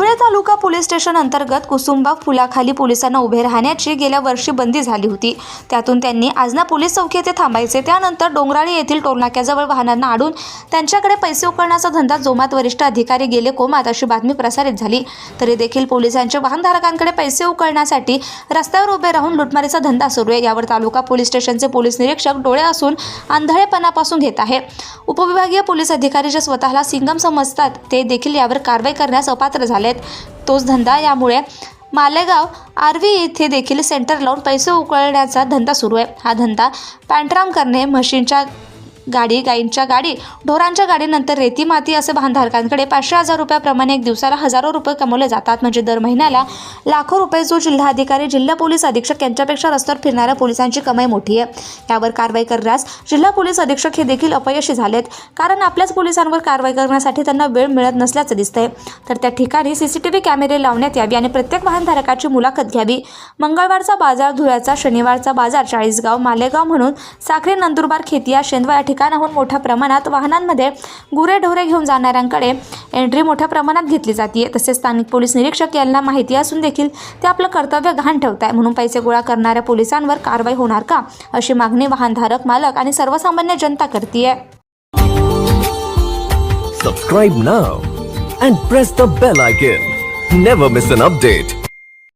धुळे तालुका police station अंतर्गत कुसुंबा पुलाखाली पोलिसांना उभे राहण्याची गेल्या वर्षी बंदी झाली होती. त्यातून त्यांनी आजना पोलीस चौकी येथे थांबायचे. त्यानंतर डोंगराळी येथील टोलनाक्याजवळ वाहनांना आडून त्यांच्याकडे पैसे उकळण्याचा धंदा जोमात वरिष्ठ अधिकारी गेले कोमात अशी बातमी प्रसारित झाली. तरी देखील पोलिसांच्या वाहनधारकांकडे पैसे उकळण्यासाठी रस्त्यावर उभे राहून लुटमारीचा धंदा सुरू आहे. यावर तालुका पोलीस स्टेशनचे पोलीस निरीक्षक डोळे असून आंधळेपणापासून घेत आहे. उपविभागीय पोलीस अधिकारी जे स्वतःला सिंगम समजतात ते देखील यावर कारवाई करण्यास अपात्र झाले आहेत. तोच धंदा यामुळे मालेगाव आर्वी येथे देखील सेंटर लावून पैसे उकळण्याचा धंदा सुरू आहे. हा धंदा पॅन्ट्राम करणे म्हशींच्या गाडी गायींच्या गाडी ढोरांच्या गाडीनंतर रेती माती असे वाहनधारकांकडे पाचशे हजार रुपयाप्रमाणे एक दिवसाला हजारो रुपये कमवले जातात. म्हणजे दर महिन्याला लाखो रुपये जो जिल्हाधिकारी जिल्हा पोलीस अधीक्षक यांच्यापेक्षा रस्त्यावर फिरणाऱ्या पोलिसांची कमाई मोठी आहे. यावर कारवाई करण्यास जिल्हा पोलीस अधीक्षक हे देखील अपयशी झालेत. कारण आपल्याच पोलिसांवर कारवाई करण्यासाठी त्यांना वेळ मिळत नसल्याचं दिसतंय. तर त्या ठिकाणी सीसीटीव्ही कॅमेरे लावण्यात यावी आणि प्रत्येक वाहनधारकाची मुलाखत घ्यावी. मंगळवारचा बाजार धुळ्याचा शनिवारचा बाजार चाळीसगाव मालेगाव म्हणून साखरे नंदुरबार खेतिया शेंदवा या ठिकाणाहून मोठ्या प्रमाणात वाहनांमध्ये गुरेढोरे घेऊन जाणाऱ्यांकडे एंट्री मोठ्या प्रमाणात घेतली जाते तसेच स्थानिक पोलीस निरीक्षक यांना माहिती असून देखील ते आपलं कर्तव्य गहाण ठेवत आहे म्हणून पैसे गोळा करणाऱ्या पोलिसांवर कारवाई होणार का अशी मागणी वाहनधारक मालक आणि सर्वसामान्य जनता करते Subscribe now and press the bell icon. Never miss an update.